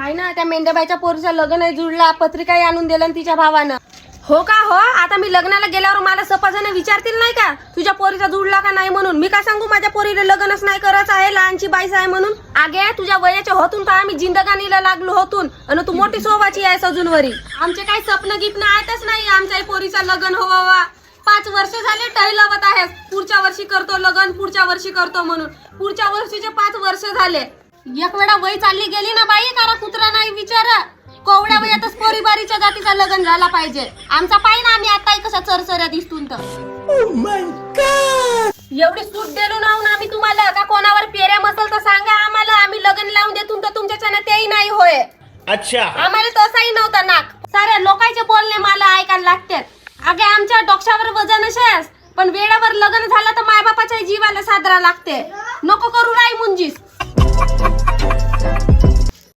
पाय ना त्या मेंढबाईच्या पोरीचं लग्न आहे जुळला पत्रिकाही आणून दिलं ना तिच्या भावानं. हो का हो? आता मी लग्नाला गेल्यावर मला सपाजण विचारतील नाही का? तुझ्या पोरीचा जुळला का नाही म्हणून? मी का सांगू माझ्या पोरीला लग्नच नाही करत आहे लहानची बाईस आहे म्हणून? आगे तुझ्या वयाच्या होतून तर आम्ही जिंदगानीला लागलो होतून. आणि तू मोठी सोबाची आहे सजूनवरी. आमचे काही स्वप्न गिप्न आहेतच नाही आमच्या पोरीचं लग्न होवावा पाच वर्ष झाले टैलवत आहे पुढच्या वर्षी करतो लग्न पुढच्या वर्षी करतो म्हणून. पुढच्या वर्षीचे पाच वर्ष झाले. एक वेळा वय चालली गेली ना बाई विचार. कोवड्या वयातच पोरीबारीच्या जातीचा लग्न झाला पाहिजे. आमचा पाय ना आम्ही आताही कशा चरचऱ्या दिसतून तर. एवढी सूट दिलो ना आम्ही तुम्हाला. का कोणावर पेऱ्या मसल तर सांगा आम्हाला. आम्ही लग्न लावून देतून तर तुमच्या तेही नाही होय. अच्छा. आम्हाला तसाही नव्हता नाक. साऱ्या लोकांचे बोलणे मला ऐकायला लागतात. अगे आमच्या डोक्षावर वजन असेस पण वेळेवर लग्न झालं तर मायबापाच्या जीवाला सादरा लागते. नको करू राई मुंजीस.